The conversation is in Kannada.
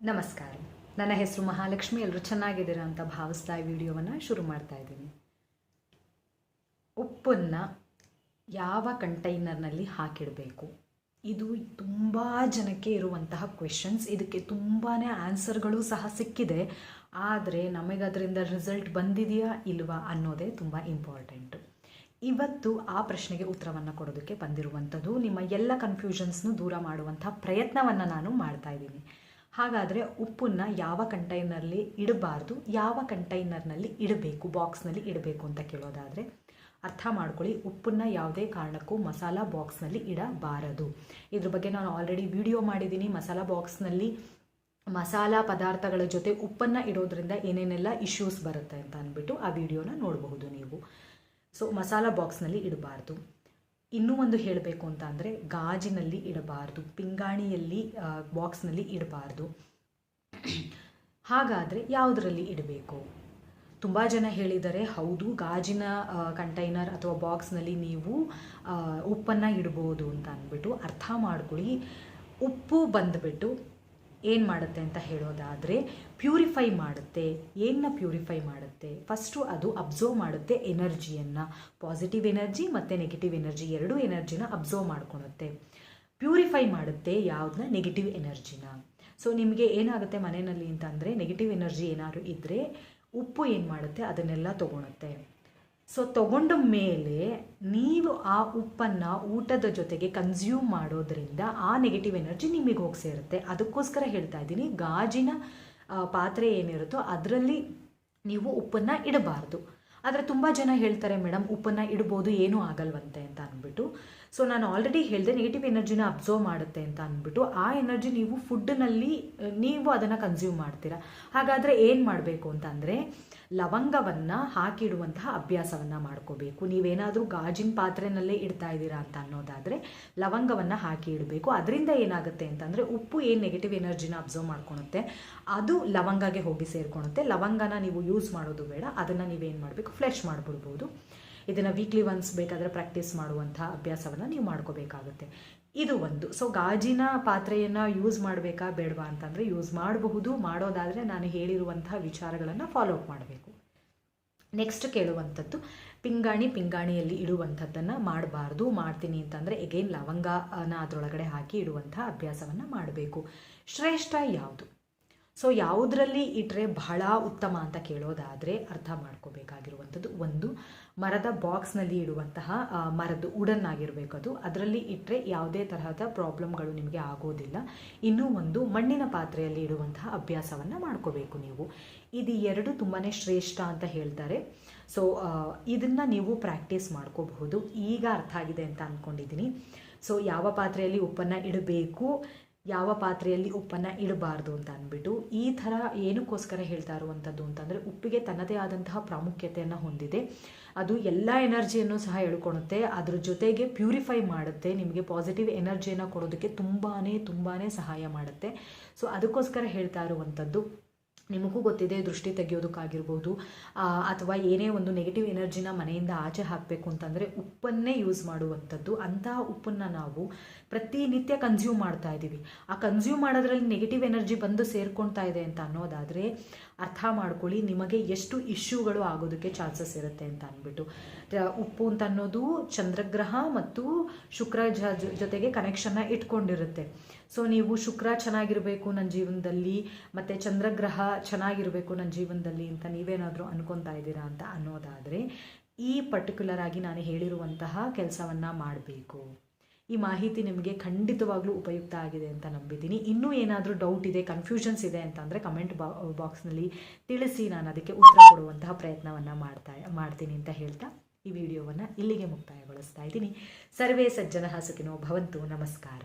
ನಮಸ್ಕಾರ. ನನ್ನ ಹೆಸರು ಮಹಾಲಕ್ಷ್ಮಿ. ಎಲ್ಲರೂ ಚೆನ್ನಾಗಿದ್ದೀರಾ ಅಂತ ಭಾವಿಸ್ತಾ ಈ ವಿಡಿಯೋವನ್ನು ಶುರು ಮಾಡ್ತಾ ಇದ್ದೀನಿ. ಉಪ್ಪನ್ನು ಯಾವ ಕಂಟೈನರ್ನಲ್ಲಿ ಹಾಕಿಡಬೇಕು? ಇದು ತುಂಬ ಜನಕ್ಕೆ ಇರುವಂತಹ ಕ್ವೆಶನ್ಸ್ ಇದಕ್ಕೆ ತುಂಬಾ ಆನ್ಸರ್ಗಳು ಸಹ ಸಿಕ್ಕಿದೆ. ಆದರೆ ನಮಗದರಿಂದ ರಿಸಲ್ಟ್ ಬಂದಿದೆಯಾ ಇಲ್ವಾ ಅನ್ನೋದೇ ತುಂಬ ಇಂಪಾರ್ಟೆಂಟು ಇವತ್ತು ಆ ಪ್ರಶ್ನೆಗೆ ಉತ್ತರವನ್ನು ಕೊಡೋದಕ್ಕೆ ಬಂದಿರುವಂಥದ್ದು ನಿಮ್ಮ ಎಲ್ಲ ಕನ್ಫ್ಯೂಷನ್ಸ್ನು ದೂರ ಮಾಡುವಂಥ ಪ್ರಯತ್ನವನ್ನು ನಾನು ಮಾಡ್ತಾ ಇದ್ದೀನಿ. ಹಾಗಾದರೆ ಉಪ್ಪನ್ನು ಯಾವ ಕಂಟೈನರ್ಲಿ ಇಡಬಾರ್ದು, ಯಾವ ಕಂಟೈನರ್ನಲ್ಲಿ ಇಡಬೇಕು, ಬಾಕ್ಸ್ನಲ್ಲಿ ಇಡಬೇಕು ಅಂತ ಕೇಳೋದಾದರೆ ಅರ್ಥ ಮಾಡ್ಕೊಳ್ಳಿ, ಉಪ್ಪನ್ನು ಯಾವುದೇ ಕಾರಣಕ್ಕೂ ಮಸಾಲ ಬಾಕ್ಸ್ನಲ್ಲಿ ಇಡಬಾರದು. ಇದ್ರ ಬಗ್ಗೆ ನಾನು ಆಲ್ರೆಡಿ ವಿಡಿಯೋ ಮಾಡಿದ್ದೀನಿ. ಮಸಾಲ ಬಾಕ್ಸ್ನಲ್ಲಿ ಮಸಾಲ ಪದಾರ್ಥಗಳ ಜೊತೆ ಉಪ್ಪನ್ನು ಇಡೋದ್ರಿಂದ ಏನೇನೆಲ್ಲ ಇಶ್ಯೂಸ್ ಬರುತ್ತೆ ಅಂತ ಅಂದ್ಬಿಟ್ಟು ಆ ವಿಡಿಯೋನ ನೋಡಬಹುದು ನೀವು. ಸೊ ಮಸಾಲ ಬಾಕ್ಸ್ನಲ್ಲಿ ಇಡಬಾರ್ದು. ಇನ್ನೂ ಒಂದು ಹೇಳಬೇಕು ಅಂತ ಅಂದರೆ ಗಾಜಿನಲ್ಲಿ ಇಡಬಾರ್ದು, ಪಿಂಗಾಣಿಯಲ್ಲಿ ಬಾಕ್ಸ್ನಲ್ಲಿ ಇಡಬಾರ್ದು. ಹಾಗಾದರೆ ಯಾವುದರಲ್ಲಿ ಇಡಬೇಕು? ತುಂಬ ಜನ ಹೇಳಿದರೆ ಹೌದು, ಗಾಜಿನ ಕಂಟೈನರ್ ಅಥವಾ ಬಾಕ್ಸ್ನಲ್ಲಿ ನೀವು ಉಪ್ಪನ್ನು ಇಡ್ಬೋದು ಅಂತ ಅಂದ್ಬಿಟ್ಟು ಅರ್ಥ ಮಾಡ್ಕೊಳ್ಳಿ. ಉಪ್ಪು ಬಂದುಬಿಟ್ಟು ಏನು ಮಾಡುತ್ತೆ ಅಂತ ಹೇಳೋದಾದರೆ, ಪ್ಯೂರಿಫೈ ಮಾಡುತ್ತೆ. ಏನನ್ನ ಪ್ಯೂರಿಫೈ ಮಾಡುತ್ತೆ? ಫಸ್ಟು ಅದು ಅಬ್ಸರ್ವ್ ಮಾಡುತ್ತೆ ಎನರ್ಜಿಯನ್ನು. ಪಾಸಿಟಿವ್ ಎನರ್ಜಿ ಮತ್ತು ನೆಗೆಟಿವ್ ಎನರ್ಜಿ ಎರಡೂ ಎನರ್ಜಿನ ಅಬ್ಸರ್ವ್ ಮಾಡ್ಕೊಳುತ್ತೆ. ಪ್ಯೂರಿಫೈ ಮಾಡುತ್ತೆ ಯಾವುದನ್ನ ನೆಗೆಟಿವ್ ಎನರ್ಜಿನ. ಸೊ ನಿಮಗೆ ಏನಾಗುತ್ತೆ ಮನೆಯಲ್ಲಿ ಅಂತಂದರೆ ನೆಗೆಟಿವ್ ಎನರ್ಜಿ ಏನಾದರೂ ಇದ್ದರೆ ಉಪ್ಪು ಏನು ಮಾಡುತ್ತೆ? ಅದನ್ನೆಲ್ಲ ತೊಗೊಳುತ್ತೆ. ಸೊ ತಗೊಂಡ ಮೇಲೆ ನೀವು ಆ ಉಪ್ಪನ್ನು ಊಟದ ಜೊತೆಗೆ ಕನ್ಸ್ಯೂಮ್ ಮಾಡೋದ್ರಿಂದ ಆ ನೆಗೆಟಿವ್ ಎನರ್ಜಿ ನಿಮಗೆ ಹೋಗಿ ಸೇರುತ್ತೆ. ಅದಕ್ಕೋಸ್ಕರ ಹೇಳ್ತಾ ಇದ್ದೀನಿ, ಗಾಜಿನ ಪಾತ್ರೆ ಏನಿರುತ್ತೋ ಅದರಲ್ಲಿ ನೀವು ಉಪ್ಪನ್ನು ಇಡಬಾರ್ದು. ಆದರೆ ತುಂಬ ಜನ ಹೇಳ್ತಾರೆ ಮೇಡಮ್ ಉಪ್ಪನ್ನು ಇಡ್ಬೋದು, ಏನೂ ಆಗಲ್ವಂತೆ ಅಂತ ಅಂದ್ಬಿಟ್ಟು. ಸೊ ನಾನು ಆಲ್ರೆಡಿ ಹೇಳಿದೆ ನೆಗೆಟಿವ್ ಎನರ್ಜಿನ ಅಬ್ಸರ್ವ್ ಮಾಡುತ್ತೆ ಅಂತ ಅಂದ್ಬಿಟ್ಟು. ಆ ಎನರ್ಜಿ ನೀವು ಫುಡ್ನಲ್ಲಿ ನೀವು ಅದನ್ನು ಕನ್ಸ್ಯೂಮ್ ಮಾಡ್ತೀರಾ. ಹಾಗಾದರೆ ಏನು ಮಾಡಬೇಕು ಅಂತಂದರೆ, ಲವಂಗವನ್ನು ಹಾಕಿಡುವಂತಹ ಅಭ್ಯಾಸವನ್ನು ಮಾಡ್ಕೋಬೇಕು. ನೀವೇನಾದರೂ ಗಾಜಿನ ಪಾತ್ರೆನಲ್ಲೇ ಇಡ್ತಾ ಇದ್ದೀರಾ ಅಂತ ಅನ್ನೋದಾದರೆ, ಲವಂಗವನ್ನು ಹಾಕಿ ಇಡಬೇಕು. ಅದರಿಂದ ಏನಾಗುತ್ತೆ ಅಂತಂದರೆ, ಉಪ್ಪು ಏನು ನೆಗೆಟಿವ್ ಎನರ್ಜಿನ ಅಬ್ಸರ್ವ್ ಮಾಡ್ಕೊಳುತ್ತೆ ಅದು ಲವಂಗಗೆ ಹೋಗಿ ಸೇರ್ಕೊಳುತ್ತೆ ಲವಂಗನ ನೀವು ಯೂಸ್ ಮಾಡೋದು ಬೇಡ, ಅದನ್ನು ನೀವೇನು ಮಾಡಬೇಕು ಫ್ಲೆಶ್ ಮಾಡಿಬಿಡ್ಬೋದು. ಇದನ್ನು ವೀಕ್ಲಿ ಒನ್ಸ್ ಬೇಕಾದರೆ ಪ್ರಾಕ್ಟೀಸ್ ಮಾಡುವಂಥ ಅಭ್ಯಾಸವನ್ನು ನೀವು ಮಾಡ್ಕೋಬೇಕಾಗುತ್ತೆ. ಇದು ಒಂದು. ಸೊ ಗಾಜಿನ ಪಾತ್ರೆಯನ್ನು ಯೂಸ್ ಮಾಡಬೇಕಾ ಬೇಡವಾ ಅಂತಂದರೆ ಯೂಸ್ ಮಾಡಬಹುದು. ಮಾಡೋದಾದರೆ ನಾನು ಹೇಳಿರುವಂತಹ ವಿಚಾರಗಳನ್ನು ಫಾಲೋ ಅಪ್ ಮಾಡಬೇಕು. ನೆಕ್ಸ್ಟ್ ಕೇಳುವಂಥದ್ದು, ಪಿಂಗಾಣಿ ಪಿಂಗಾಣಿಯಲ್ಲಿ ಇಡುವಂಥದ್ದನ್ನು ಮಾಡಬಾರ್ದು, ಮಾಡ್ತೀನಿ ಅಂತಂದರೆ ಎಗೈನ್ ಲವಂಗನ ಅದರೊಳಗಡೆ ಹಾಕಿ ಇಡುವಂಥ ಅಭ್ಯಾಸವನ್ನು ಮಾಡಬೇಕು. ಶ್ರೇಷ್ಠ ಯಾವುದು? ಸೊ ಯಾವುದರಲ್ಲಿ ಇಟ್ಟರೆ ಬಹಳ ಉತ್ತಮ ಅಂತ ಕೇಳೋದಾದರೆ ಅರ್ಥ ಮಾಡ್ಕೋಬೇಕಾಗಿರುವಂಥದ್ದು ಒಂದು, ಮರದ ಬಾಕ್ಸ್ನಲ್ಲಿ ಇಡುವಂತಹ ಮರದ್ದು ವುಡನ್ ಆಗಿರಬೇಕು ಅದು. ಅದರಲ್ಲಿ ಇಟ್ಟರೆ ಯಾವುದೇ ತರಹದ ಪ್ರಾಬ್ಲಮ್ಗಳು ನಿಮಗೆ ಆಗೋದಿಲ್ಲ. ಇನ್ನೂ ಒಂದು, ಮಣ್ಣಿನ ಪಾತ್ರೆಯಲ್ಲಿ ಇಡುವಂತಹ ಅಭ್ಯಾಸವನ್ನು ಮಾಡ್ಕೋಬೇಕು ನೀವು. ಇದು ಎರಡು ತುಂಬಾ ಶ್ರೇಷ್ಠ ಅಂತ ಹೇಳ್ತಾರೆ. ಸೊ ಇದನ್ನು ನೀವು ಪ್ರಾಕ್ಟೀಸ್ ಮಾಡ್ಕೋಬಹುದು. ಈಗ ಅರ್ಥ ಆಗಿದೆ ಅಂತ ಅಂದ್ಕೊಂಡಿದ್ದೀನಿ ಸೊ ಯಾವ ಪಾತ್ರೆಯಲ್ಲಿ ಉಪ್ಪನ್ನು ಇಡಬೇಕು ಯಾವ ಪಾತ್ರೆಯಲ್ಲಿ ಉಪ್ಪನ್ನು ಇಡಬಾರ್ದು ಅಂತ ಅಂದ್ಬಿಟ್ಟು ಈ ಥರ ಏನಕ್ಕೋಸ್ಕರ ಹೇಳ್ತಾ ಇರುವಂಥದ್ದು ಅಂತಂದರೆ ಉಪ್ಪಿಗೆ ತನ್ನದೇ ಆದಂತಹ ಪ್ರಾಮುಖ್ಯತೆಯನ್ನು ಹೊಂದಿದೆ. ಅದು ಎಲ್ಲ ಎನರ್ಜಿಯನ್ನು ಸಹ ಎಳ್ಕೊಳುತ್ತೆ ಅದ್ರ ಜೊತೆಗೆ ಪ್ಯೂರಿಫೈ ಮಾಡುತ್ತೆ. ನಿಮಗೆ ಪಾಸಿಟಿವ್ ಎನರ್ಜಿಯನ್ನು ಕೊಡೋದಕ್ಕೆ ತುಂಬಾ ತುಂಬಾ ಸಹಾಯ ಮಾಡುತ್ತೆ. ಸೊ ಅದಕ್ಕೋಸ್ಕರ ಹೇಳ್ತಾ ಇರುವಂಥದ್ದು ನಿಮಗೂ ಗೊತ್ತಿದೆ ದೃಷ್ಟಿ ತೆಗೆಯೋದಕ್ಕಾಗಿರ್ಬೋದು ಅಥವಾ ಏನೇ ಒಂದು ನೆಗೆಟಿವ್ ಎನರ್ಜಿನ ಮನೆಯಿಂದ ಆಚೆ ಹಾಕಬೇಕು ಅಂತಂದರೆ ಉಪ್ಪನ್ನೇ ಯೂಸ್ ಮಾಡುವಂಥದ್ದು. ಅಂತಹ ಉಪ್ಪನ್ನು ನಾವು ಪ್ರತಿನಿತ್ಯ ಕನ್ಸ್ಯೂಮ್ ಮಾಡ್ತಾ ಇದ್ದೀವಿ. ಆ ಕನ್ಸ್ಯೂಮ್ ಮಾಡೋದ್ರಲ್ಲಿ ನೆಗೆಟಿವ್ ಎನರ್ಜಿ ಬಂದು ಸೇರ್ಕೊಳ್ತಾ ಇದೆ ಅಂತ ಅನ್ನೋದಾದರೆ ಅರ್ಥ ಮಾಡ್ಕೊಳ್ಳಿ, ನಿಮಗೆ ಎಷ್ಟು ಇಶ್ಯೂಗಳು ಆಗೋದಕ್ಕೆ ಚಾನ್ಸಸ್ ಇರುತ್ತೆ ಅಂತ ಅಂದ್ಬಿಟ್ಟು. ಉಪ್ಪು ಅಂತ ಅನ್ನೋದು ಚಂದ್ರಗ್ರಹ ಮತ್ತು ಶುಕ್ರ ಜೊತೆಗೆ ಕನೆಕ್ಷನ್ನ ಇಟ್ಕೊಂಡಿರುತ್ತೆ. ಸೊ ನೀವು ಶುಕ್ರ ಚೆನ್ನಾಗಿರಬೇಕು ನನ್ನ ಜೀವನದಲ್ಲಿ, ಮತ್ತು ಚಂದ್ರಗ್ರಹ ಚೆನ್ನಾಗಿರಬೇಕು ನನ್ನ ಜೀವನದಲ್ಲಿ ಅಂತ ನೀವೇನಾದರೂ ಅನ್ಕೊತಾ ಇದ್ದೀರಾ ಅಂತ ಅನ್ನೋದಾದರೆ, ಈ ಪರ್ಟಿಕ್ಯುಲರ್ ಆಗಿ ನಾನು ಹೇಳಿರುವಂತಹ ಕೆಲಸವನ್ನು ಮಾಡಬೇಕು. ಈ ಮಾಹಿತಿ ನಿಮಗೆ ಖಂಡಿತವಾಗ್ಲೂ ಉಪಯುಕ್ತ ಆಗಿದೆ ಅಂತ ನಂಬಿದ್ದೀನಿ. ಇನ್ನೂ ಏನಾದರೂ ಡೌಟ್ ಇದೆ ಕನ್ಫ್ಯೂಷನ್ಸ್ ಇದೆ ಅಂತಂದರೆ ಕಮೆಂಟ್ ಬಾ ಬಾಕ್ಸ್ನಲ್ಲಿ ತಿಳಿಸಿ ನಾನು ಅದಕ್ಕೆ ಉತ್ತರ ಕೊಡುವಂತಹ ಪ್ರಯತ್ನವನ್ನು ಮಾಡ್ತಾ, ಮಾಡ್ತೀನಿ ಅಂತ ಹೇಳ್ತಾ ಈ ವಿಡಿಯೋವನ್ನು ಇಲ್ಲಿಗೆ ಮುಕ್ತಾಯಗೊಳಿಸ್ತಾ ಇದ್ದೀನಿ. ಸರ್ವೇ ಸಜ್ಜನ ಸುಖಿನೋ ಭವಂತು. ನಮಸ್ಕಾರ.